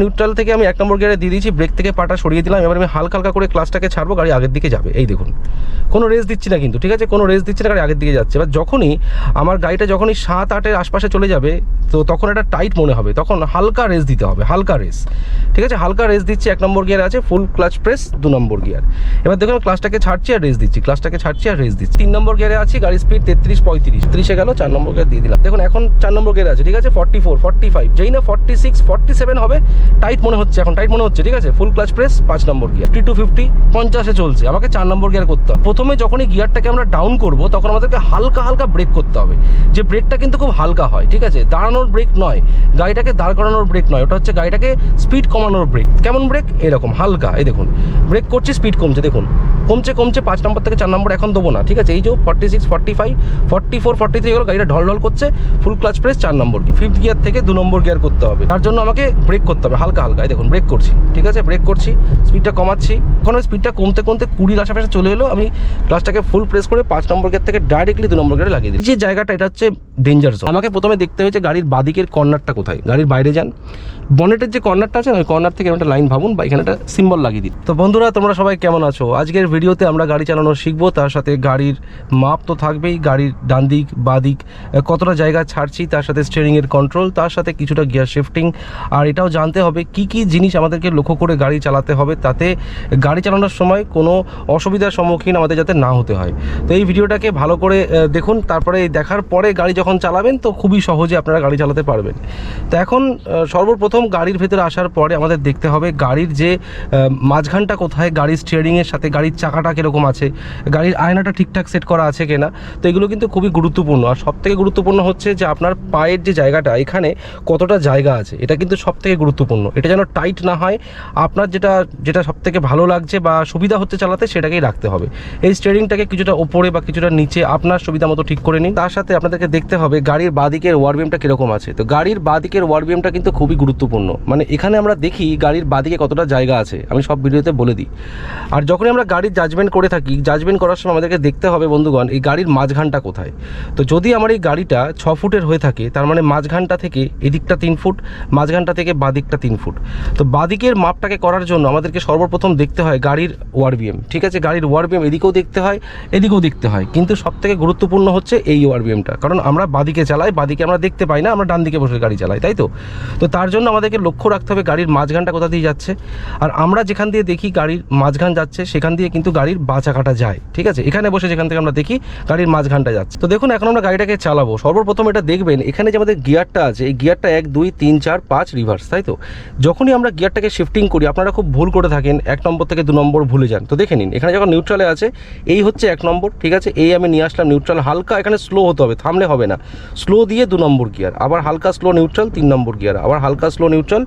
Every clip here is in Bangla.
নিউট্রাল থেকে আমি এক নম্বর গিয়ারে দিয়ে দিয়েছি ব্রেক থেকে পাটা সরিয়ে দিলাম, এবার আমি হালকা হালকা করে ক্লাসটাকে ছাড়বো, গাড়ি আগের দিকে যাবে। এই দেখুন, কোনো রেস দিচ্ছি না কিন্তু, ঠিক আছে? কোনো রেস দিচ্ছি না, গাড়ি আগের দিকে যাচ্ছে। এবার যখনই আমার গাড়িটা যখনই সাত আটের আশপাশে চলে যাবে, তো তখন একটা টাইট মনে হবে, তখন হালকা রেস দিতে হবে, হালকা রেস ঠিক আছে? হালকা রেস দিচ্ছি, এক নম্বর গিয়ার আছে ফুল ক্লাচ প্রেস দু নম্বর গিয়ার এবার দেখুন ক্লাসটাকে ছাড়ছি আর রেস দিচ্ছি ক্লাসটাকে ছাড়ছি আর রেস দিচ্ছি। তিন নম্বর গিয়ারে আছি, গাড়ির স্পিড তেত্রিশ, পঁয়ত্রিশ, ত্রিশে গেল, চার নম্বর গিয়ার দিয়ে দিলাম। দেখুন, এখন চার নম্বর গিয়ার আছে, ঠিক আছে? ফর্টি ফোর ফর্টি ফাইভ যেই না ফর্টি সিক্স ফর্টি সেভেন হবে টাইট মনে হচ্ছে, এখন টাইট মনে হচ্ছে, ঠিক আছে? ফুল ক্লাচ প্রেস পাঁচ number gear fifty two fifty পঞ্চাশে চলছে, আমাকে চার নম্বর গিয়ার করতে হবে। প্রথমে যখনই গিয়ারটাকে আমরা ডাউন করব, তখন আমাদেরকে হালকা হালকা ব্রেক করতে হবে। যে ব্রেকটা কিন্তু খুব হালকা হয়, ঠিক আছে? দাঁড়ানোর ব্রেক নয়, গাড়িটাকে দাঁড় করানোর ব্রেক নয়, ওটা হচ্ছে গাড়িটাকে স্পিড কমানোর ব্রেক কেমন ব্রেক এরকম, হালকা, এই দেখুন। ব্রেক করছি স্পিড কমছে, দেখুন। কমছে কমছে, পাঁচ নম্বর থেকে চার নম্বর এখন দেবো না, ঠিক আছে? এই যে forty six forty five forty four forty three গাড়িটা ঢল ঢল করছে ফুল ক্লাচ প্রেস চার নম্বর ফিফথ গিয়ার থেকে দু নম্বর গিয়ার করতে হবে। তার জন্য আমাকে ব্রেক করতে হবে। হালকা হালকা দেখুন ব্রেক করছি, ঠিক আছে? ব্রেক করছি স্পিডটা কমাচ্ছি। এখন স্পিডটা কমতে কমতে কুড়ির আশেপাশে চলে এলো, আমি ক্লাসটাকে ফুল প্রেস করে পাঁচ নম্বর গিয়ার থেকে ডাইরেক্টলি দু নম্বর গিয়ারে লাগিয়ে দিই যে জায়গাটা, এটা হচ্ছে ডেঞ্জার জোন আমাকে প্রথমে দেখতে হয়েছে গাড়ির বাদিকের কর্নারটা কোথায়। গাড়ির বাইরে যান। বনেটের যে কর্নারটা আছে না ওই কর্নার থেকে একটা লাইন ভাবুন বা এখানে একটা সিম্বল লাগিয়ে দিন তো বন্ধুরা, তোমরা সবাই কেমন আছো? আজকের ভিডিওতে আমরা গাড়ি চালানো শিখব, তার সাথে গাড়ির মাপ তো থাকবেই, গাড়ির ডান দিক বা দিক কতটা জায়গা ছাড়ছি, তার সাথে স্টিয়ারিংয়ের কন্ট্রোল তার সাথে কিছুটা গিয়ার শিফটিং আর এটাও জানতে হবে? কি কি জিনিস আমাদেরকে লক্ষ্য করে গাড়ি চালাতে হবে? তাতে গাড়ি চালানোর সময় কোনো অসুবিধার সম্মুখীন আমাদের যাতে না হতে হয়। তো এই ভিডিওটাকে ভালো করে দেখুন, তারপরে দেখার পরে গাড়ি যখন চালাবেন, তো খুবই সহজে আপনারা গাড়ি চালাতে পারবেন। তো এখন সর্বপ্রথম গাড়ির ভেতরে আসার পরে আমাদের দেখতে হবে গাড়ির যে মাঝখানটা কোথায়, গাড়ির স্টিয়ারিংয়ের সাথে গাড়ির চাকাটা কীরকম আছে, গাড়ির আয়নাটা ঠিকঠাক সেট করা আছে কিনা, তো এগুলো কিন্তু খুবই গুরুত্বপূর্ণ। আর সবথেকে গুরুত্বপূর্ণ হচ্ছে যে আপনার পায়ের যে জায়গাটা, এখানে কতটা জায়গা আছে, এটা কিন্তু সবথেকে গুরুত্বপূর্ণ। এটা যেন টাইট না হয়, আপনার যেটা যেটা সবথেকে ভালো লাগছে বা সুবিধা হচ্ছে চালাতে সেটাকেই রাখতে হবে। এই স্টিয়ারিংটাকে কিছুটা ওপরে বা কিছুটা নিচে আপনার সুবিধা মতো ঠিক করে নিন। তার সাথে আপনাদেরকে দেখতে হবে গাড়ির বাদিকের ওয়ারবিএমটা কীরকম আছে। তো গাড়ির বাদিকের ওয়ারবিএমটা কিন্তু খুবই গুরুত্বপূর্ণ। মানে এখানে আমরা দেখি গাড়ির বাদিকে কতটা জায়গা আছে। আমি সব ভিডিওতে বলে দিই। আর যখনই আমরা গাড়ির জাজমেন্ট করে থাকি জাজমেন্ট করার সময় আমাদেরকে দেখতে হবে বন্ধুগণ, এই গাড়ির মাঝখানটা কোথায়? তো যদি আমার এই গাড়িটা ছ ফুটের হয়ে থাকে, তার মানে মাঝখানটা থেকে এদিকটা তিন ফুট, মাঝখানটা থেকে বাদিকটা তিন ফুট। তো বাদিকের মাপটাকে করার জন্য আমাদেরকে সর্বপ্রথম দেখতে হয় গাড়ির ওয়ারবিএম, ঠিক আছে? গাড়ির ওয়ারবিএম এদিকেও দেখতে হয়, এদিকেও দেখতে হয়। কিন্তু সবথেকে গুরুত্বপূর্ণ হচ্ছে এই ওয়ারবিএমটা। কারণ আমরা বাদিকে চালাই, বাদিকে আমরা দেখতে পাই না, আমরা ডান দিকে বসে গাড়ি চালাই, তাই তো? তো তার জন্য আমাদেরকে লক্ষ্য রাখতে হবে গাড়ির মাঝখানটা কোথা দিয়ে যাচ্ছে। আর আমরা যেখান দিয়ে দেখি গাড়ির মাঝখান যাচ্ছে, সেখান দিয়ে কিন্তু গাড়ির বা চাকাটা যায়, ঠিক আছে? এখানে বসে যেখান থেকে আমরা দেখি গাড়ির মাঝখানটা যাচ্ছে। তো দেখুন, এখন আমরা গাড়িটাকে চালাবো। সর্বপ্রথম এটা দেখবেন, এখানে যে আমাদের গিয়ারটা আছে, এই গিয়ারটা এক, দুই, তিন, চার, পাঁচ রিভার্স, তাই তো? যখনই আমরা গিয়ারটাকে শিফটিং করি, আপনারা খুব ভুল করে থাকেন, এক নম্বর থেকে দু নম্বর ভুলে যান। তো দেখে নিন, এখানে যখন নিউট্রালে আছে, এই হচ্ছে এক নম্বর, ঠিক আছে? এই আমি নিয়ে আসলাম নিউট্রাল হালকা এখানে স্লো হতে হবে, থামলে হবে না। স্লো দিয়ে দু নম্বর গিয়ার আবার হালকা স্লো নিউট্রাল তিন নম্বর গিয়ার আবার হালকা স্লো নিউট্রাল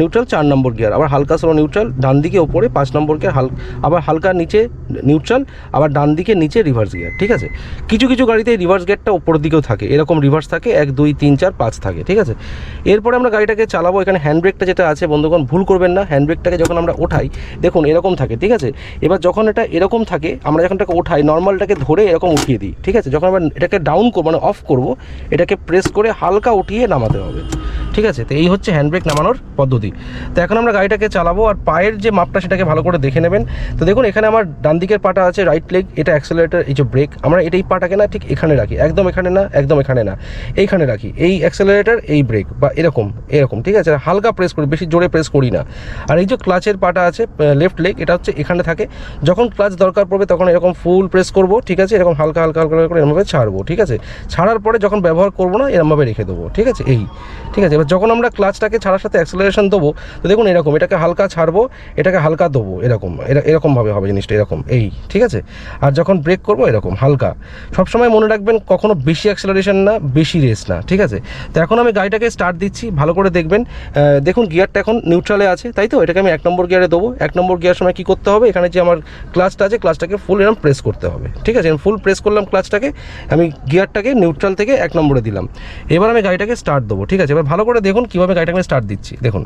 নিউট্রাল চার নম্বর গিয়ার আবার হালকা স্লো নিউট্রাল ডান দিকে ওপরে পাঁচ নম্বর গিয়ার হাল আবার হালকা নিচে নিউট্রাল আবার ডান দিকে নিচে রিভার্স গিয়ার ঠিক আছে? কিছু কিছু গাড়িতে রিভার্স গিয়ারটা ওপরের দিকেও থাকে, এরকম রিভার্স থাকে, এক, দুই, তিন, চার, পাঁচ থাকে, ঠিক আছে? এরপরে আমরা গাড়িটাকে চালাবো এখানে হ্যান্ড ব্রেকটা যেটা আছে, বন্ধুগণ, ভুল করবেন না। হ্যান্ড ব্রেকটাকে যখন আমরা ওঠাই, দেখুন, এরকম থাকে, ঠিক আছে? এবার যখন এটা এরকম থাকে, আমরা যখন এটাকে ওঠাই নর্মালটাকে ধরে এরকম উঠিয়ে দিই, ঠিক আছে? যখন আমরা এটাকে ডাউন করব মানে অফ করব, এটাকে প্রেস করে হালকা উঠিয়ে নামাতে হবে, ঠিক আছে? তো এই হচ্ছে হ্যান্ড ব্রেক নামানোর পদ্ধতি। তো এখন আমরা গাড়িটাকে চালাবো, আর পায়ের যে মাপটা, সেটাকে ভালো করে দেখে নেবেন। তো দেখুন, এখানে আমার ডান দিকের পাটা আছে রাইট লেগ এটা অ্যাক্সেলারেটার এই যে ব্রেক আমরা এটাই পাটাকে না, ঠিক এখানে রাখি, একদম এখানে না, একদম এখানে না, এইখানে রাখি, এই অ্যাক্সেলারেটার এই ব্রেক বা এরকম এরকম, ঠিক আছে? আর হালকা প্রেস করি, বেশি জোরে প্রেস করি না। আর এই যে ক্লাচের পাটা আছে লেফট লেগ এটা হচ্ছে এখানে থাকে। যখন ক্লাচ দরকার পড়বে, তখন এরকম ফুল প্রেস করব, ঠিক আছে? এরকম হালকা হালকা হালকা করে এরমভাবে ছাড়বো, ঠিক আছে? ছাড়ার পরে যখন ব্যবহার করব না, এরমভাবে রেখে দেবো, ঠিক আছে? এই, ঠিক আছে? এবার যখন আমরা ক্লাচটাকে ছাড়ার সাথে অ্যাক্সেলারেশন দেবো, তো দেখুন এরকম, এটাকে হালকা ছাড়বো, এটাকে হালকা দেবো, এরকম এরকমভাবে হবে জিনিসটা, এরকম, এই, ঠিক আছে? আর যখন ব্রেক করব, এরকম, হালকা। সবসময় মনে রাখবেন, কখনো বেশি অ্যাক্সেলারেশন না, বেশি রেস না, ঠিক আছে? তো এখন আমি গাড়িটাকে স্টার্ট দিচ্ছি, ভালো করে দেখবেন দেখুন গিয়ারটা এখন নিউট্রালে আছে, তাই তো? এটাকে আমি এক নম্বর গিয়ারে দেবো। এক নম্বর গিয়ার সময় কী করতে হবে? এখানে যে আমার ক্লাচটা আছে ক্লাচটাকে ফুল এরকম প্রেস করতে হবে। ঠিক আছে? ফুল প্রেস করলাম ক্লাচটাকে আমি গিয়ারটাকে নিউট্রাল থেকে এক নম্বরে দিলাম। এবার আমি গাড়িটাকে স্টার্ট দেবো, ঠিক আছে? এবার ভালো করে করে দেখুন, কীভাবে গাড়িটাকে আমি স্টার্ট দিচ্ছি। দেখুন,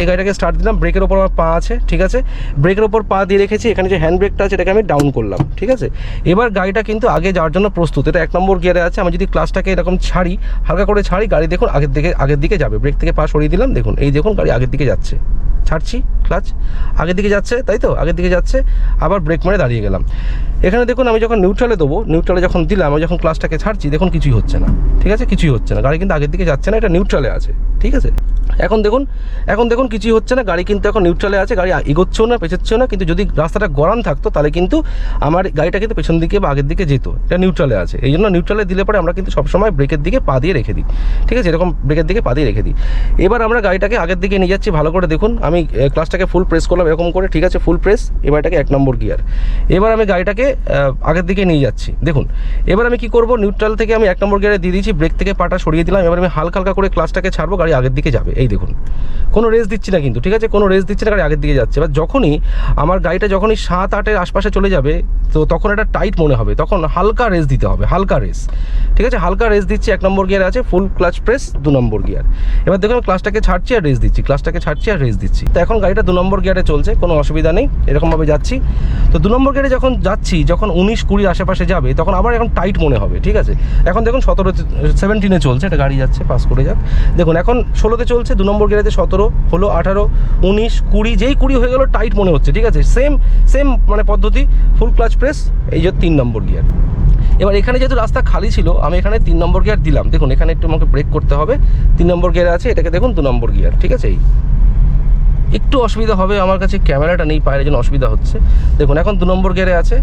এই গাড়িটাকে স্টার্ট দিলাম ব্রেকের ওপর আমার পা আছে, ঠিক আছে? ব্রেকের ওপর পা দিয়ে রেখেছি, এখানে যে হ্যান্ড ব্রেকটা আছে, এটাকে আমি ডাউন করলাম, ঠিক আছে? এবার গাড়িটা কিন্তু আগে যাওয়ার জন্য প্রস্তুত। এটা এক নম্বর গিয়ারে আছে, আমি যদি ক্লাসটাকে এরকম ছাড়ি, হালকা করে ছাড়ি, গাড়ি দেখুন আগের দিকে আগের দিকে যাবে। ব্রেক থেকে পা সরিয়ে দিলাম দেখুন, এই দেখুন গাড়ি আগের দিকে যাচ্ছে। ছাড়ছি, ক্লাচ। আগের দিকে যাচ্ছে, তাই তো? আগের দিকে যাচ্ছে, আবার ব্রেক মেরে দাঁড়িয়ে গেলাম। এখানে দেখুন, আমি যখন নিউট্রালে দেবো নিউট্রালে যখন দিলাম, আমি যখন ক্লাসটাকে ছাড়ছি, দেখুন কিছুই হচ্ছে না। ঠিক আছে? কিছুই হচ্ছে না। গাড়ি কিন্তু আগের দিকে যাচ্ছে না, এটা নিউট্রালে আছে। ঠিক আছে? এখন দেখুন এখন দেখুন কিছুই হচ্ছে না। গাড়ি কিন্তু এখন নিউট্রালে আছে, গাড়ি এগোচ্ছেও না, পেছাচ্ছেও না, কিন্তু যদি রাস্তাটা গরম থাকতো, তাহলে কিন্তু আমার গাড়িটা কিন্তু পেছন দিকে বা আগের দিকে যেত। এটা নিউট্রালে আছে। এই জন্য নিউট্রালে দিলে পরে আমরা কিন্তু সবসময় ব্রেকের দিকে পা দিয়ে রেখে দিই। ঠিক আছে? এরকম ব্রেকের দিকে পা দিয়ে রেখে দিই। এবার আমরা গাড়িটাকে আগের দিকে নিয়ে যাচ্ছি, ভালো করে দেখুন। আমি ক্লাসটাকে ফুল প্রেস করলাম, এরকম করে, ঠিক আছে ফুল প্রেস এবার এটাকে এক নম্বর গিয়ার এবার আমি গাড়িটাকে আগের দিকে নিয়ে যাচ্ছি। দেখুন, এবার আমি কি করব? নিউট্রাল থেকে আমি এক নম্বর গিয়ারে দিয়ে দিয়েছি ব্রেক থেকে পাটা সরিয়ে দিলাম, এবার আমি হালকা হালকা করে ক্লাসটাকে ছাড়বো, গাড়ি আগের দিকে যাবে। এই দেখুন। কোনো রেস দিচ্ছি না কিন্তু, ঠিক আছে? কোনো রেস দিচ্ছি না গাড়ি আগের দিকে যাচ্ছে। এবার যখনই আমার গাড়িটা যখনই সাত, আটের আশপাশে চলে যাবে, তো তখন একটা টাইট মনে হবে। তখন হালকা রেস দিতে হবে, হালকা রেস ঠিক আছে? হালকা রেস দিচ্ছি, এক নম্বর গিয়ারে আছে ফুল ক্লাচ প্রেস দু নম্বর গিয়ার এবার দেখুন ক্লাসটাকে ছাড়ছি আর রেস দিচ্ছি ক্লাসটাকে ছাড়ছি আর রেস দিচ্ছি। তো এখন গাড়িটা দু নম্বর গিয়ারে চলছে, কোনো অসুবিধা নেই, এরকমভাবে যাচ্ছি। তো দু নম্বর গিয়ারে যখন যাচ্ছি, যখন উনিশ কুড়ির আশেপাশে যাবে, তখন আবার এখন টাইট মনে হবে, ঠিক আছে? এখন দেখুন সতেরো সেভেন্টিনে চলছে, একটা গাড়ি যাচ্ছে পাস করে যাক। দেখুন, এখন ষোলোতে চলছে, দু নম্বর গিয়ারেতে সতেরো হলো আঠারো, উনিশ, কুড়ি, যেই কুড়ি হয়ে গেলো টাইট মনে হচ্ছে, ঠিক আছে? সেম সেম মানে পদ্ধতি ফুল ক্লাচ প্রেস এই যে তিন নম্বর গিয়ার এবার এখানে যেহেতু রাস্তা খালি ছিল, আমি এখানে তিন নম্বর গিয়ার দিলাম। দেখুন, এখানে একটু আমাকে ব্রেক করতে হবে। তিন নম্বর গিয়ার আছে, এটাকে দেখুন, দু নম্বর গিয়ার ঠিক আছে? এই। একটু অসুবিধা হবে, আমার কাছে ক্যামেরাটা নেই, পায়ের জন্য অসুবিধা হচ্ছে। দেখুন, এখন দু নম্বর গিয়ারে আছে।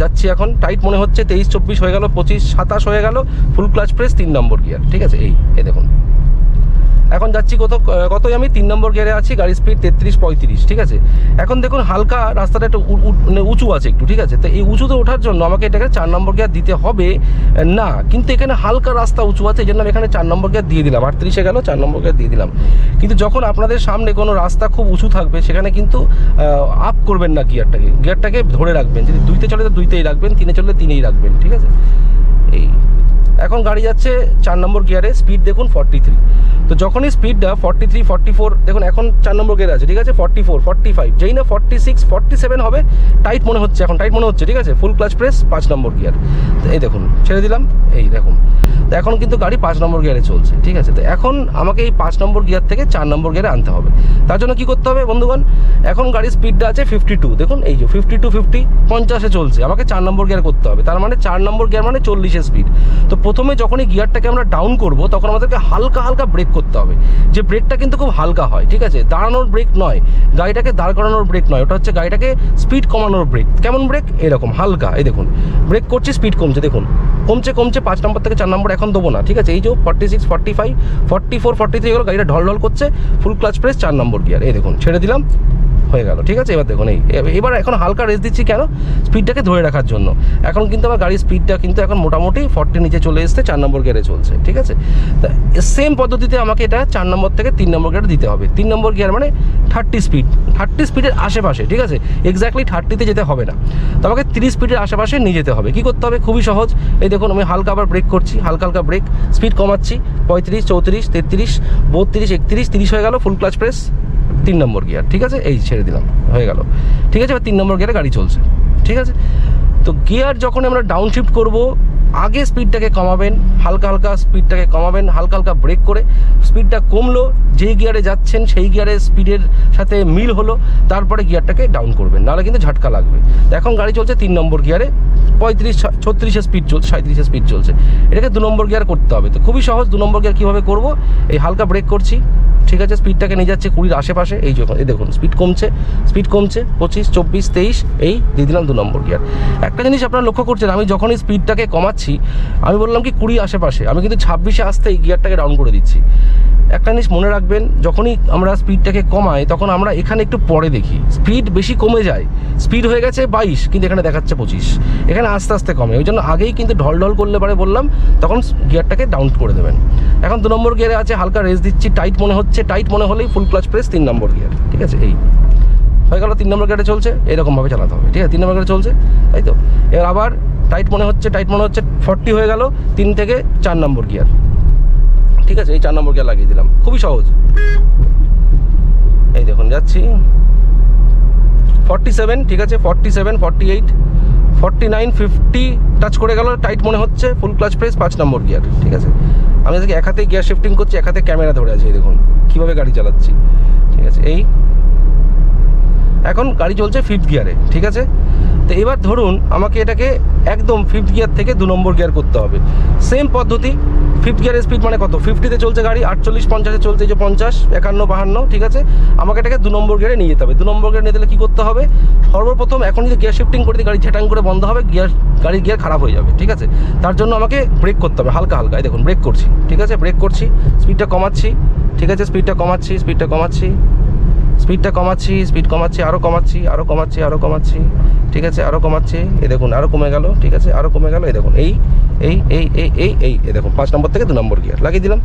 যাচ্ছি এখন টাইট মনে হচ্ছে, তেইশ, চব্বিশ হয়ে গেল, পঁচিশ, সাতাশ হয়ে গেল ফুল ক্লাচ প্রেস তিন নম্বর গিয়ার ঠিক আছে? এই এই দেখুন। এখন যাচ্ছি কত কতই আমি, তিন নম্বর গিয়ারে আছি, গাড়ির স্পিড তেত্রিশ, পঁয়ত্রিশ, ঠিক আছে? এখন দেখুন, হালকা রাস্তাটা একটু মানে উঁচু আছে একটু, ঠিক আছে? তো এই উঁচুতে ওঠার জন্য আমাকে এটাকে চার নম্বর গিয়ার দিতে হবে। না, কিন্তু এখানে হালকা রাস্তা উঁচু আছে, এই জন্য আমি এখানে চার নম্বর গিয়ার দিয়ে দিলাম। আটত্রিশে গেল, চার নম্বর গিয়ার দিয়ে দিলাম। কিন্তু যখন আপনাদের সামনে কোনো রাস্তা খুব উঁচু থাকবে, সেখানে কিন্তু আপ করবেন না গিয়ারটাকে। গিয়ারটাকে ধরে রাখবেন। যদি দুইতে চলে তো দুইতেই রাখবেন, তিনে চলে তিনেই রাখবেন, ঠিক আছে? এই। এখন গাড়ি যাচ্ছে চার নম্বর গিয়ারে স্পিড দেখুন ফর্টি থ্রি তো যখনই স্পিডটা ফর্টি থ্রি ফর্টি ফোর দেখুন এখন চার নম্বর গিয়ারে আছে, ঠিক আছে? ফর্টি ফোর ফর্টি ফাইভ যেই না ফর্টি সিক্স ফর্টি সেভেন হবে টাইট মনে হচ্ছে এখন টাইট মনে হচ্ছে, ঠিক আছে? ফুল ক্লাচ প্রেস পাঁচ নম্বর গিয়ার। এই দেখুন, ছেড়ে দিলাম, এই দেখুন। তো এখন কিন্তু গাড়ি পাঁচ নম্বর গিয়ারে চলছে, ঠিক আছে? তো এখন আমাকে এই পাঁচ নম্বর গিয়ার থেকে চার নম্বর গিয়ারে আনতে হবে। তার জন্য কি করতে হবে বন্ধুগণ? এখন গাড়ির স্পিডটা আছে ফিফটি টু দেখুন, এই যে ফিফটি টু ফিফটি পঞ্চাশে চলছে, আমাকে চার নম্বর গিয়ার করতে হবে। তার মানে চার নম্বর গিয়ার মানে চল্লিশের স্পিড তো প্রথমে যখনই গিয়ারটাকে আমরা ডাউন করব, তখন আমাদেরকে হালকা হালকা ব্রেক করতে হবে। যে ব্রেকটা কিন্তু খুব হালকা হয়, ঠিক আছে? দাঁড়ানোর ব্রেক নয়, গাড়িটাকে দাঁড় করানোর ব্রেক নয়, ওটা হচ্ছে গাড়িটাকে স্পিড কমানোর ব্রেক কেমন ব্রেক এরকম, হালকা। এই দেখুন ব্রেক করছি স্পিড কমছে, দেখুন। কমছে কমছে, পাঁচ নম্বর থেকে চার নম্বর এখন দেবো না, ঠিক আছে? এই যে forty six forty five forty four forty three হলো গাড়িটা ঢল ঢল করছে ফুল ক্লাচ প্রেস চার নম্বর গিয়ার এই দেখুন, ছেড়ে দিলাম। হয়ে গেল। ঠিক আছে? এবার দেখুন এই এবার এখন হালকা রেস দিচ্ছি কেন? স্পিডটাকে ধরে রাখার জন্য। এখন কিন্তু আমার গাড়ির স্পিডটা কিন্তু এখন মোটামুটি ফর্টি নিচে চলে এসছে, চার নম্বর গিয়ারে চলছে। ঠিক আছে? তা সেম পদ্ধতিতে আমাকে এটা চার নম্বর থেকে তিন নম্বর গিয়ারে দিতে হবে। তিন নম্বর গিয়ার মানে থার্টি স্পিড থার্টি স্পিডের আশেপাশে, ঠিক আছে? এক্স্যাক্টলি থার্টিতে যেতে হবে না। তো আমাকে তিরিশ স্পিডের আশেপাশে নিয়ে যেতে হবে। কী করতে হবে? খুবই সহজ। এই দেখুন, আমি হালকা আবার ব্রেক করছি। হালকা হালকা ব্রেক স্পিড কমাচ্ছি। পঁয়ত্রিশ, চৌত্রিশ, তেত্রিশ, বত্রিশ, একত্রিশ, তিরিশ হয়ে গেল ফুল ক্লাচ প্রেস তিন নম্বর গিয়ার, ঠিক আছে? এই ছেড়ে দিলাম, হয়ে গেল। ঠিক আছে? এবার তিন নম্বর গিয়ারে গাড়ি চলছে, ঠিক আছে? তো গিয়ার যখন আমরা ডাউন শিফট করব, আগে স্পিডটাকে কমাবেন, হালকা হালকা স্পিডটাকে কমাবেন, হালকা হালকা ব্রেক করে স্পিডটা কমলো যেই গিয়ারে যাচ্ছেন, সেই গিয়ারের স্পিডের সাথে মিল হলো, তারপরে গিয়ারটাকে ডাউন করবেন। নাহলে কিন্তু ঝাটকা লাগবে। এখন গাড়ি চলছে তিন নম্বর গিয়ারে পঁয়ত্রিশ ছত্রিশে স্পিড চলছে সাঁত্রিশের স্পিড চলছে। এটাকে দু নম্বর গিয়ার করতে হবে। তো খুবই সহজ, দু নম্বর গিয়ার কীভাবে করব? এই হালকা ব্রেক করছি। ঠিক আছে স্পিডটাকে নিয়ে যাচ্ছে কুড়ির আশেপাশে। এই যখন এই দেখুন স্পিড কমছে স্পিড কমছে, পঁচিশ, চব্বিশ, তেইশ, এই দিয়ে দিলাম দু নম্বর গিয়ার একটা জিনিস আপনারা লক্ষ্য করছেন, আমি যখনই স্পিডটাকে কমাচ্ছি, আমি বললাম কি কুড়ি আশেপাশে, আমি কিন্তু ছাব্বিশে আসতে এই গিয়ারটাকে ডাউন করে দিচ্ছি। একটা জিনিস মনে রাখবেন, যখনই আমরা স্পিডটাকে কমাই, তখন আমরা এখানে একটু পরে দেখি। স্পিড বেশি কমে যায় স্পিড হয়ে গেছে বাইশ, কিন্তু এখানে দেখাচ্ছে পঁচিশ। এখানে আস্তে আস্তে কমে, ওই জন্য আগেই কিন্তু ঢল ঢল করলে পারে বললাম, তখন গিয়ারটাকে ডাউন করে দেবেন। এখন দু নম্বর গিয়ারে আছে, হালকা রেস দিচ্ছি টাইট মনে হচ্ছে টাইট মনে হলেই ফুল ক্লাচ প্রেস তিন নম্বর গিয়ার ঠিক আছে? এই। হয়ে গেল, তিন নম্বর গিয়ারে চলছে, এরকমভাবে চালাতে হবে, ঠিক আছে? তিন নম্বর গিয়ারে চলছে, তাই তো? এবার আবার টাইট মনে হচ্ছে টাইট মনে হচ্ছে ফর্টি হয়ে গেল, তিন থেকে চার নম্বর গিয়ার ঠিক আছে, এই চার নম্বর গিয়ার লাগিয়ে দিলাম। খুবই সহজ। এই দেখুন, যাচ্ছি। ফর্টি সেভেন ঠিক আছে forty seven forty eight forty nine fifty touch করে গেল টাইট মনে হচ্ছে ফুল ক্লাচ প্রেস পাঁচ নম্বর গিয়ার ঠিক আছে। আমি আজকে এক হাতে গিয়ার শিফটিং করছি, এক হাতে ক্যামেরা ধরে আছি, এই দেখুন, কীভাবে গাড়ি চালাচ্ছি, ঠিক আছে, এই। এখন গাড়ি চলছে ফিফথ গিয়ারে ঠিক আছে? তো এবার ধরুন আমাকে এটাকে একদম ফিফথ গিয়ার থেকে দু নম্বর গিয়ার করতে হবে। সেম পদ্ধতি ফিফথ গিয়ারের স্পিড মানে কত? ফিফটিতে চলছে গাড়ি, আটচল্লিশ, পঞ্চাশে চলছে যে পঞ্চাশ, একান্ন, বাহান্ন, ঠিক আছে? আমাকে এটাকে দু নম্বর গিয়ারে নিয়ে যেতে হবে। দু নম্বর গিয়ারে নিয়ে গেলে কী করতে হবে? সর্বপ্রথম এখন যদি গিয়ার শিফটিং করে গাড়ি ঝেটাং করে বন্ধ হবে গিয়ার গাড়ির গিয়ার খারাপ হয়ে যাবে, ঠিক আছে? তার জন্য আমাকে ব্রেক করতে হবে, হালকা হালকা। দেখুন ব্রেক করছি, ঠিক আছে? ব্রেক করছি স্পিডটা কমাচ্ছি, ঠিক আছে? স্পিডটা কমাচ্ছি স্পিডটা কমাচ্ছি। স্পিডটা কমাচ্ছি স্পিড কমাচ্ছি আরও কমাচ্ছি আরও কমাচ্ছি আরও কমাচ্ছি। ঠিক আছে আরও কমাচ্ছি। এই দেখুন আরও কমে গেল, ঠিক আছে আরও কমে গেল, এই দেখুন, এই এই এই এই এই এই এই দেখুন, পাঁচ নম্বর থেকে দু নম্বর গিয়ার লাগিয়ে দিলাম।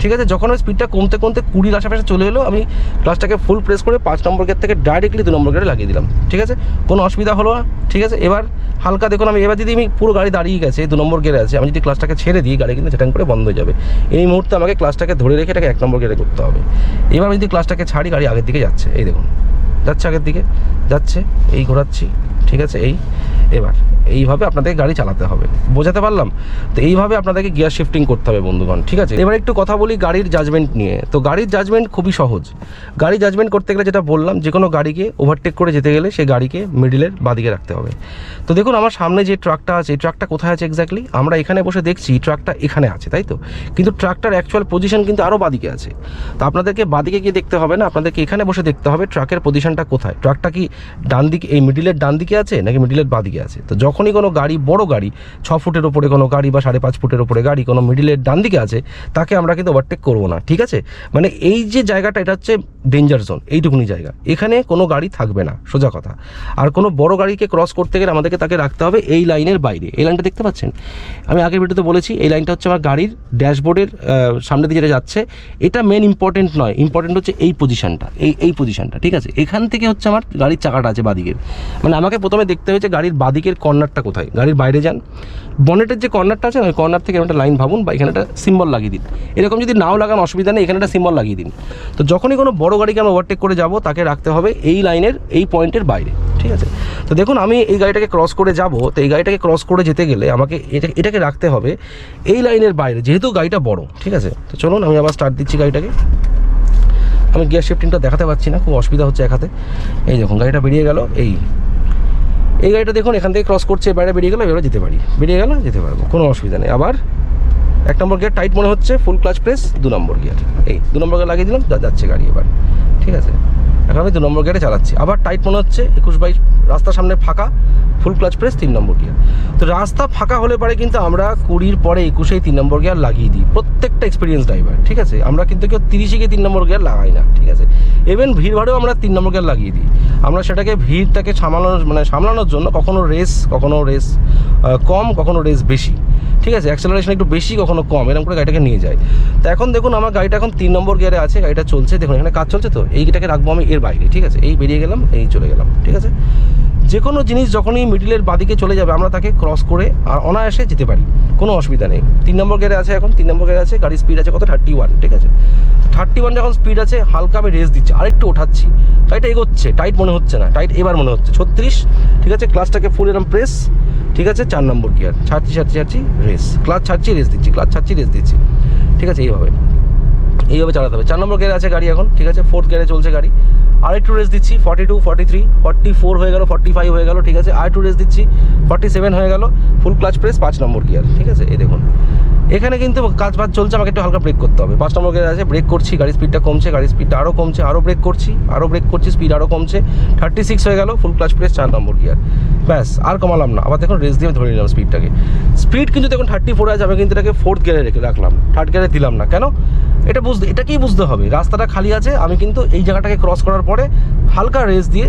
ঠিক আছে, যখন ওই স্পিডটা কমতে কমতে কুড়ির আশেপাশে চলে এলো, আমি ক্লাসটাকে ফুল প্রেস করে পাঁচ নম্বর গিয়ার থেকে ডাইরেক্টলি দু নম্বর গিয়ারে লাগিয়ে দিলাম। ঠিক আছে, কোনো অসুবিধা হলো না, ঠিক আছে, এবার হালকা দেখুন, আমি এবার যদি আমি পুরো গাড়ি দাঁড়িয়ে গেছে দু নম্বর গেড়ে আছে, আমি যদি ক্লাসটাকে ছেড়ে দিই, গাড়ি কিন্তু ছেটাং করে বন্ধ হয়ে যাবে। এই মুহূর্তে আমাকে ক্লাসটাকে ধরে রেখে এটাকে এক নম্বর গেড়ে করতে হবে। এবার আমি যদি ক্লাসটাকে ছাড়ি, গাড়ি আগের দিকে যাচ্ছে। এই দেখুন, যাচ্ছে আগের দিকে, যাচ্ছে, এই ঘোরাচ্ছি, ঠিক আছে, এই, এবার এইভাবে আপনাদেরকে গাড়ি চালাতে হবে। বোঝাতে পারলাম? তো এইভাবে আপনাদেরকে গিয়ার শিফটিং করতে হবে বন্ধুগণ, ঠিক আছে? এবার একটু কথা বলি গাড়ির জাজমেন্ট নিয়ে। তো গাড়ির জাজমেন্ট খুবই সহজ। গাড়ি জাজমেন্ট করতে গেলে যেটা বললাম যে কোনো গাড়িকে ওভারটেক করে যেতে গেলে সেই গাড়িকে মিডিলের বাদিকে রাখতে হবে। তো দেখুন, আমার সামনে যে ট্রাকটা আছে, এই ট্রাকটা কোথায় আছে এক্স্যাক্টলি আমরা এখানে বসে দেখছি ট্রাকটা এখানে আছে, তাই তো? কিন্তু ট্রাকটার অ্যাকচুয়াল পজিশন কিন্তু আরও বাদিকে আছে। তো আপনাদেরকে বাদিকে গিয়ে দেখতে হবে না? আপনাদেরকে এখানে বসে দেখতে হবে ট্রাকের পজিশনটা কোথায়? ট্রাকটা কি ডান দিকে এই মিডিলের ডান দিকে আছে, নাকি মিডিলের বাদিকে আছে? তো যখনই কোনো গাড়ি, বড় গাড়ি, ছ ফুটের ওপরে কোনো গাড়ি বা সাড়ে পাঁচ ফুটের ওপরে গাড়ি কোনো মিডিলের ডান দিকে আছে, তাকে আমরা কিন্তু ওভারটেক করব না, ঠিক আছে? মানে এই যে জায়গাটা, এটা হচ্ছে ডেঞ্জার জোন এইটুকুনি জায়গা। এখানে কোনো গাড়ি থাকবে না, সোজা কথা। আর কোনো বড় গাড়িকে ক্রস করতে গেলে আমাদেরকে তাকে রাখতে হবে এই লাইনের বাইরে। এই লাইনটা দেখতে পাচ্ছেন? আমি আগের ভিডিওতে বলেছি, এই লাইনটা হচ্ছে আমার গাড়ির ড্যাশবোর্ডের সামনে দিয়ে যেটা যাচ্ছে, এটা মেন ইম্পর্টেন্ট নয়। ইম্পর্টেন্ট হচ্ছে এই পজিশনটা এই এই পজিশনটা ঠিক আছে? এখান থেকে হচ্ছে আমার গাড়ির চাকাটা আছে বাদিকের। মানে আমাকে প্রথমে দেখতে হয়েছে গাড়ির বাদিকের কর্নারটা কোথায়। গাড়ির বাইরে যান। বনেটের যে কর্নারটা আছে না, ওই কর্নার থেকে একটা লাইন ভাবুন বা এখানে একটা সিম্বল লাগিয়ে দিন। এরকম যদি নাও লাগান, অসুবিধা নেই, এখানে একটা সিম্বল লাগিয়ে দিন। তো যখনই কোনো বড় গাড়িকে আমি ওভারটেক করে যাব, তাকে রাখতে হবে এই লাইনের, এই পয়েন্টের বাইরে, ঠিক আছে? তো দেখুন, আমি এই গাড়িটাকে ক্রস করে যাব, তো এই গাড়িটাকে ক্রস করে যেতে গেলে আমাকে এটা, এটাকে রাখতে হবে এই লাইনের বাইরে, যেহেতু গাড়িটা বড়, ঠিক আছে? তো চলুন, আমি আবার স্টার্ট দিচ্ছি গাড়িটাকে। আমি গিয়ার শিফটিংটা দেখাতে পারছি না, খুব অসুবিধা হচ্ছে এক হাতে। এই দেখুন, গাড়িটা বেরিয়ে গেল, এই। এই গাড়িটা দেখুন, এখান থেকে ক্রস করছে, বাইরে বেরিয়ে গেল, এবারে যেতে পারি। বেরিয়ে গেল, যেতে পারব, কোনো অসুবিধা নেই। আবার এক নম্বর গিয়ার টাইট মনে হচ্ছে ফুল ক্লাচ প্রেস দু নম্বর গিয়ার এই দু নম্বর গিয়ার লাগিয়ে দিলাম, যা- যাচ্ছে গাড়ি এবার। ঠিক আছে? এখন আমি দু নম্বর গিয়ারে চালাচ্ছি। আবার টাইট মনে হচ্ছে, একুশ বাইশ, রাস্তার সামনে ফাঁকা ফুল ক্লাচ প্রেস তিন নম্বর গিয়ার। তো রাস্তা ফাঁকা হলে পরে কিন্তু আমরা কুড়ির পরে একুশেই তিন নম্বর গিয়ার লাগিয়ে দিই। প্রত্যেকটা এক্সপিরিয়েন্স ড্রাইভার ঠিক আছে? আমরা কিন্তু কেউ তিরিশে গিয়ে তিন নম্বর গিয়ার লাগাই না, ঠিক আছে? ইভেন ভিড়ভাড়েও আমরা তিন নম্বর গিয়ার লাগিয়ে দিই। আমরা সেটাকে ভিড়টাকে সামলানোর মানে সামলানোর জন্য কখনো রেস কখনো রেস কম, কখনো রেস বেশি, ঠিক আছে? অ্যাক্সেলারেশন একটু বেশি, কখনো কম, এরকম করে গাড়িটাকে নিয়ে যায়। তো এখন দেখুন, আমার গাড়িটা এখন তিন নম্বর গিয়ারে আছে, গাড়িটা চলছে। দেখুন, এখানে কাজ চলছে তো? এইটাকে রাখব আমি এর বাইরে, ঠিক আছে? এই বেরিয়ে গেলাম, এই চলে গেলাম, ঠিক আছে? যে কোনো জিনিস যখনই মিডিলের বাদিকে চলে যাবে, আমরা তাকে ক্রস করে আর অনায়াসে যেতে পারি। কোনো অসুবিধা নেই। তিন নম্বর গিয়ারে আছে এখন, তিন নম্বর গিয়ারে আছে, গাড়ির স্পিড আছে কত? থার্টি ওয়ান ঠিক আছে? থার্টি ওয়ান যখন স্পিড আছে, হালকা আমি রেস দিচ্ছি, আরেকটু ওঠাচ্ছি। গাড়িটা এগোচ্ছে টাইট মনে হচ্ছে না টাইট এবার মনে হচ্ছে। ছত্রিশ, ঠিক আছে? ক্লাসটাকে ফুল এরম প্রেস ঠিক আছে? চার নম্বর গিয়ার ছাড়ছি ছাড়ছি ছাড়ছি রেস ক্লাস ছাড়ছি রেস দিচ্ছি ক্লাস ছাড়ছি রেস দিচ্ছি। ঠিক আছে? এইভাবে। এইভাবে চালাতে হবে। চার নম্বর গিয়ারে আছে গাড়ি এখন, ঠিক আছে? ফোর্থ গিয়ারে চলছে গাড়ি। আর একটু রেস দিচ্ছি forty two forty three forty four হয়ে গেল ফর্টি ফাইভ হয়ে গেল, ঠিক আছে? আর একটু রেস দিচ্ছি ফর্টি সেভেন হয়ে গেল ফুল ক্লাচ প্রেস পাঁচ নম্বর গিয়ার ঠিক আছে? এই দেখুন। এখানে কিন্তু কাজ বাজ চলছে, আমাকে একটু হালকা ব্রেক করতে হবে। পাঁচ নম্বর গিয়ার আছে ব্রেক করছি, গাড়ির স্পিডটা কমছে, গাড়ির স্পিডটা আরও কমছে আরও ব্রেক করছি আরও ব্রেক করছি স্পিড আরও কমছে। থার্টি সিক্স হয়ে গেল ফুল ক্লাচ প্রেস চার নম্বর গিয়ার ব্যাস, আর কমালাম না। আবার দেখুন রেস দিয়ে ধরে নিলাম স্পিডটাকে স্পিড কিন্তু দেখুন থার্টি ফোর আছে আমি কিন্তু এটাকে ফোর্থ গিয়ারে রেখে রাখলাম থার্ড গিয়ারে দিলাম না। কেন? এটা বুঝতে, এটাকেই বুঝতে হবে। রাস্তাটা খালি আছে, আমি কিন্তু এই জায়গাটাকে ক্রস করার পরে হালকা রেস দিয়ে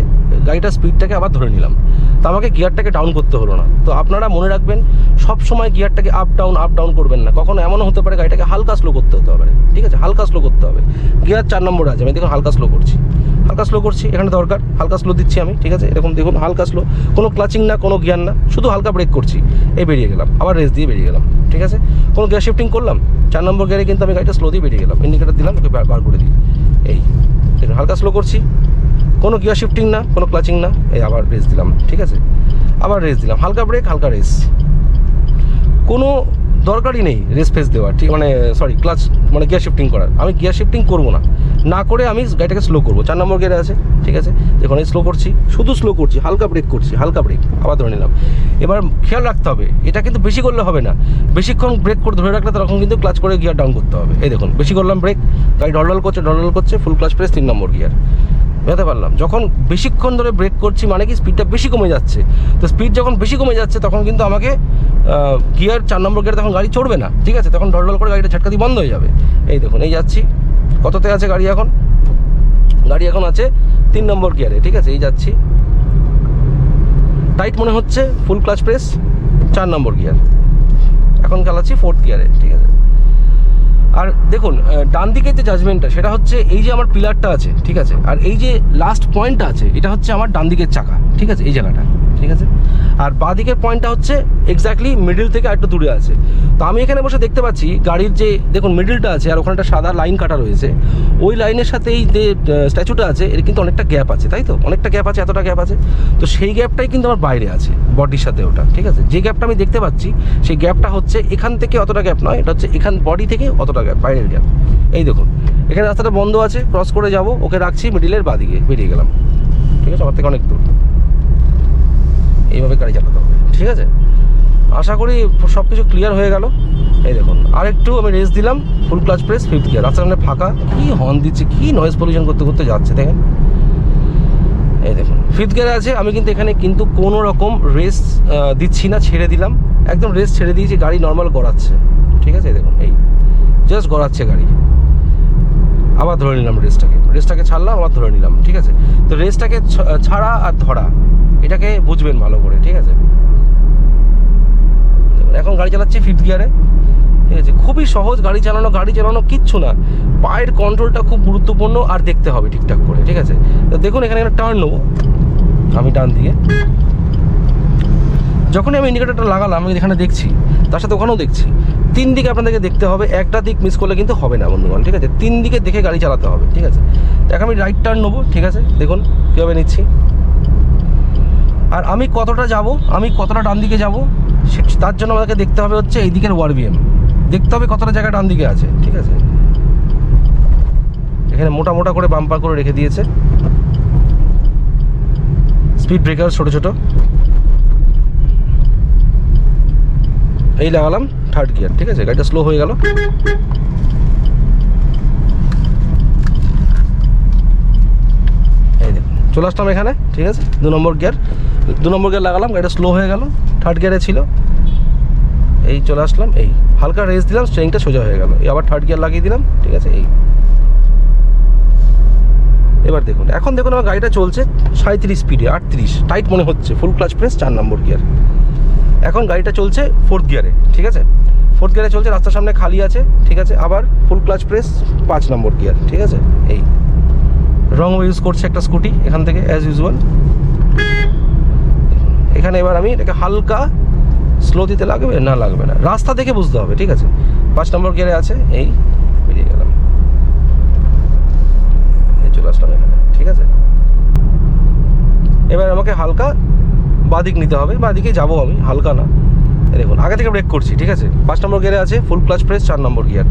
গাড়িটার স্পিডটাকে আবার ধরে নিলাম। তো আমাকে গিয়ারটাকে ডাউন করতে হলো না। তো আপনারা মনে রাখবেন, সব সময় গিয়ারটাকে আপ ডাউন আপ ডাউন করবেন না। কখনো এমনও হতে পারে গাড়িটাকে হালকা স্লো করতে হতে পারে ঠিক আছে, হালকা স্লো করতে হবে। গিয়ার চার নম্বর আছে, আমি দেখুন হালকা স্লো করছি। হালকা স্লো করছি, এখানে দরকার। হালকা স্লো দিচ্ছি আমি, ঠিক আছে? এরকম দেখুন, হালকা স্লো কোনো ক্লাচিং না, কোনো গিয়ার না, শুধু হালকা ব্রেক করছি। এই বেরিয়ে গেলাম, আবার রেস দিয়ে বেরিয়ে গেলাম, ঠিক আছে? কোনো গিয়ার শিফটিং করলাম? চার নম্বর গিয়ারে কিন্তু আমি গাড়িটা স্লো দিয়ে বেরিয়ে গেলাম। ইন্ডিকেটার দিলাম, ওকে বার করে দিই এই, দেখুন, হালকা স্লো করছি। কোনো গিয়ার শিফটিং না, কোনো ক্লাচিং না, এই আবার রেস দিলাম, ঠিক আছে? আবার রেস দিলাম, হালকা ব্রেক হালকা রেস কোনো দরকারই নেই রেস ফেস দেওয়ার। ঠিক মানে সরি ক্লাচ মানে গিয়ার শিফটিং করার। আমি গিয়ার শিফটিং করব না। না করে আমি গাড়িটাকে স্লো করব। চার নম্বর গিয়ারে আছে, ঠিক আছে? দেখুন, আমি স্লো করছি, শুধু স্লো করছি, হালকা ব্রেক করছি, হালকা ব্রেক আবার ধরে নিলাম। এবার খেয়াল রাখতে হবে, এটা কিন্তু বেশি করলে হবে না। বেশিক্ষণ ব্রেক করে ধরে রাখলে তখন কিন্তু ক্লাচ করে গিয়ার ডাউন করতে হবে। এই দেখুন, বেশি করলাম ব্রেক গাড়ি ডলডল করছে ডলডল করছে ফুল ক্লাচ প্রেস তিন নম্বর গিয়ার বুঝতে পারলাম। যখন বেশিক্ষণ ধরে ব্রেক করছি মানে কি স্পিডটা বেশি কমে যাচ্ছে। তো স্পিড যখন বেশি কমে যাচ্ছে, তখন কিন্তু আমাকে গিয়ার চার নম্বর গিয়ার তখন গাড়ি চড়বে না, ঠিক আছে? তখন ডলডল করে গাড়িটা ঝটকা দিয়ে বন্ধ হয়ে যাবে। এই দেখুন, এই যাচ্ছি। কততে আছে গাড়ি এখন? গাড়ি এখন আছে তিন নম্বর গিয়ারে ঠিক আছে? এই যাচ্ছি। টাইট মনে হচ্ছে ফুল ক্লাচ প্রেস চার নম্বর গিয়ার এখন চালাচ্ছি ফোর্থ গিয়ারে ঠিক আছে? আর দেখুন ডান দিকে যে জাজমেন্টটা সেটা হচ্ছে এই যে আমার পিলারটা আছে, ঠিক আছে? আর এই যে লাস্ট পয়েন্টটা আছে, এটা হচ্ছে আমার ডান দিকের চাকা, ঠিক আছে? এই জায়গাটা। ঠিক আছে? আর বাঁ দিকের পয়েন্টটা হচ্ছে এক্স্যাক্টলি মিডিল থেকে একটু দূরে আছে। তো আমি এখানে বসে দেখতে পাচ্ছি গাড়ির যে, দেখুন মিডিলটা আছে আর ওখানে একটা সাদা লাইন কাটা রয়েছে। ওই লাইনের সাথে এই যে স্ট্যাচুটা আছে, এর কিন্তু অনেকটা গ্যাপ আছে, তাই তো? অনেকটা গ্যাপ আছে, এতটা গ্যাপ আছে। তো সেই গ্যাপটাই কিন্তু আমার বাইরে আছে বডির সাথে ওটা, ঠিক আছে? যে গ্যাপটা আমি দেখতে পাচ্ছি, সেই গ্যাপটা হচ্ছে এখান থেকে অতটা গ্যাপ নয়, এটা হচ্ছে এখান বডি থেকে অতটা গ্যাপ বাইরের গ্যাপ এই দেখুন, এখানে রাস্তাটা বন্ধ আছে ক্রস করে যাব, ওকে রাখছি মিডিলের বাদিকে, বেরিয়ে গেলাম। ঠিক আছে? আমার থেকে অনেক দূর। এইভাবে গাড়ি চালাতে হবে। ঠিক আছে? আশা করি সব কিছু ক্লিয়ার হয়ে গেল। এই দেখুন আর একটু আমি রেস দিলাম full clutch press fifth gear রাস্তার সামনে ফাঁকা, কী হর্ন দিচ্ছে, কী নয়েজ পলিউশন করতে করতে যাচ্ছে, দেখেন। এই দেখুন ফিফথ গিয়ারে আছে, আমি কিন্তু এখানে কিন্তু কোনো রকম রেস দিচ্ছি না, ছেড়ে দিলাম। একদম রেস ছেড়ে দিয়েছি, গাড়ি নর্মাল গড়াচ্ছে। ঠিক আছে দেখুন, এই জাস্ট গড়াচ্ছে গাড়ি। আবার ধরে নিলাম রেসটাকে রেসটাকে ছাড়লাম, আবার ধরে নিলাম, ঠিক আছে? তো রেসটাকে ছাড়া আর ধরা। এটাকে বুঝবেন ভালো করে, ঠিক আছে? এখন গাড়ি চালাচ্ছি ফিফথ গিয়ারে ঠিক আছে? খুবই সহজ গাড়ি চালানো গাড়ি চালানো কিচ্ছু না। পায়ের কন্ট্রোলটা খুব গুরুত্বপূর্ণ আর দেখতে হবে ঠিকঠাক করে, ঠিক আছে? তো দেখুন, এখানে একটা টার্ন নেব। আমি ডান দিয়ে যখনই আমি ইন্ডিকেটারটা লাগালাম, আমি এখানে দেখছি, তার সাথে ওখানেও দেখছি। তিন দিকে আপনাদেরকে দেখতে হবে, একটা দিক মিস করলে কিন্তু হবে না, বন্ধুগণ, ঠিক আছে? তিন দিকে দেখে গাড়ি চালাতে হবে, ঠিক আছে? এখন আমি রাইট টার্ন নেব, ঠিক আছে? দেখুন, কীভাবে নিচ্ছি। আর আমি কতটা যাব, আমি কতটা ডান দিকে যাব তার জন্য আমাদেরকে দেখতে হবে হচ্ছে এই দিকের ওয়ারবিএম। দেখতে হবে কতটা জায়গা ডান দিকে আছে, ঠিক আছে? এখানে মোটা মোটা করে বাম্পার করে রেখে দিয়েছে। স্পিড ব্রেকার ছোট ছোট। এই লাগালাম থার্ড গিয়ার, ঠিক আছে? গাড়িটা স্লো হয়ে গেল। এই চলে আসলাম এখানে, ঠিক আছে? দু নম্বর গিয়ার। দু নম্বর গিয়ার লাগালাম, গাড়িটা স্লো হয়ে গেল থার্ড গিয়ারে ছিল। এই চলে আসলাম, এই হালকা রেস দিলাম স্ট্রেংটা সোজা হয়ে গেল। এই আবার থার্ড গিয়ার লাগিয়ে দিলাম, ঠিক আছে, এই। এবার দেখুন, এখন দেখুন আমার গাড়িটা চলছে সাঁত্রিশ স্পিডে আটত্রিশ টাইট মনে হচ্ছে ফুল ক্লাচ প্রেস চার নম্বর গিয়ার এখন গাড়িটা চলছে ফোর্থ গিয়ারে ঠিক আছে? ফোর্থ গিয়ারে চলছে, রাস্তার সামনে খালি আছে, ঠিক আছে? আবার ফুল ক্লাচ প্রেস পাঁচ নম্বর গিয়ার ঠিক আছে? এই। রং ইউজ করছে একটা স্কুটি এখান থেকে অ্যাজ ইউজুয়াল এখানে এবার আমি এটাকে হালকা স্লো দিতে লাগবে, না লাগবে না। রাস্তা দেখে বুঝতে হবে, ঠিক আছে? পাঁচ নম্বর গিয়ারে আছে, এই বেরিয়ে গেলাম। চলে আসলাম এখানে, ঠিক আছে? এবার আমাকে হালকা বাদিক নিতে হবে, বাদিকে যাব আমি, হালকা না। দেখুন, আগে থেকে ব্রেক করছি, ঠিক আছে? পাঁচ নম্বর গিয়ারে আছে ফুল ক্লাচ প্রেস চার number gear.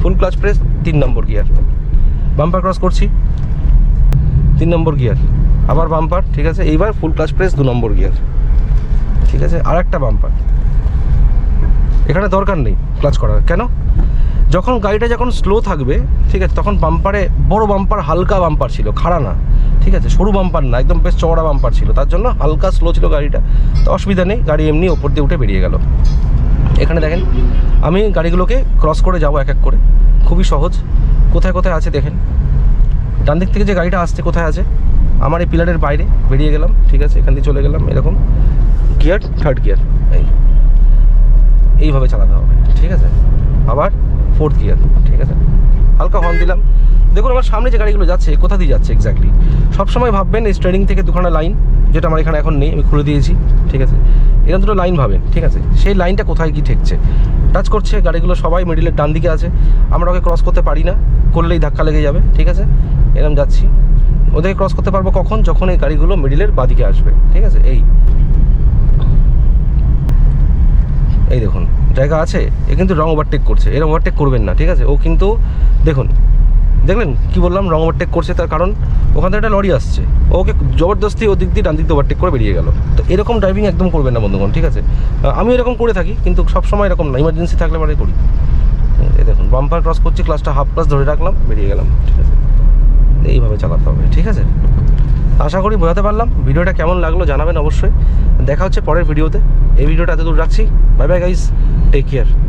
Full clutch press তিন নম্বর গিয়ার। বাম্পার ক্রস করছি, তিন নম্বর গিয়ার। আবার বাম্পার ঠিক আছে? এইবার ফুল ক্লাচ প্রেস দু নম্বর গিয়ার। ঠিক আছে? আর একটা বাম্পার এখানে দরকার নেই ক্লাচ করার। কেন? যখন গাড়িটা যখন স্লো থাকবে, ঠিক আছে, তখন বাম্পারে বড় বাম্পার হালকা বাম্পার ছিল, খাড়া না। ঠিক আছে, সরু বাম্পার না, একদম বেশ চওড়া বাম্পার ছিল। তার জন্য হালকা স্লো ছিল গাড়িটা। তো অসুবিধা নেই, গাড়ি এমনি ওপর দিয়ে উঠে বেরিয়ে গেল। এখানে দেখেন, আমি গাড়িগুলোকে ক্রস করে যাব এক এক করে। খুবই সহজ। কোথায় কোথায় আছে দেখেন। ডান দিক থেকে যে গাড়িটা আসছে, কোথায় আছে? আমার এই পিলারের বাইরে বেরিয়ে গেলাম, ঠিক আছে, এখান দিয়ে চলে গেলাম, এরকম গিয়ার থার্ড গিয়ার এই। এইভাবে চালাতে হবে, ঠিক আছে? আবার ফোর্থ গিয়ার ঠিক আছে? হালকা হর্ন দিলাম। দেখুন, আমার সামনে যে গাড়িগুলো যাচ্ছে, কোথা দিয়ে যাচ্ছে এক্স্যাক্টলি সবসময় ভাববেন এই স্ট্রেডিং থেকে দুখানা লাইন যেটা আমার এখানে এখন নেই, আমি খুলে দিয়েছি, ঠিক আছে? এরকম দুটো লাইন ভাবেন, ঠিক আছে? সেই লাইনটা কোথায় কি ঠেকছে? টাচ করছে গাড়িগুলো সবাই মিডিলের ডান দিকে আছে। আমরা ওকে ক্রস করতে পারি না, করলেই ধাক্কা লেগে যাবে, ঠিক আছে? এরকম যাচ্ছি। ওদেরকে ক্রস করতে পারব কখন? যখন এই গাড়িগুলো মিডিলের বাদিকে আসবে। ঠিক আছে? এই। এই দেখুন, জায়গা আছে? এ কিন্তু রং ওভারটেক করছে। এরকম ওভারটেক করবেন না, ঠিক আছে? ও কিন্তু, দেখুন, দেখলেন কি বললাম? রং ওভারটেক করছে তার কারণ ওখান থেকে একটা লরি আসছে। ওকে জবরদস্তি ওদিক দিয়ে ডান দিক দিয়ে ওভারটেক করে বেরিয়ে গেল। তো এরকম ড্রাইভিং একদম করবেন না বন্ধুগণ, ঠিক আছে? আমি এরকম করে থাকি, কিন্তু সব সময় এরকম না। ইমার্জেন্সি থাকলে পরে করি। এই দেখুন বাম্পার ক্রস করছি ক্লাসটা হাফ ক্লাস ধরে রাখলাম, বেরিয়ে গেলাম, ঠিক আছে? এইভাবে চালাতে হবে, ঠিক আছে? আশা করি বোঝাতে পারলাম। ভিডিওটা কেমন লাগল জানাবেন অবশ্যই। দেখা হচ্ছে পরের ভিডিওতে। এই ভিডিওটা এত দূর রাখছি। Bye bye guys take care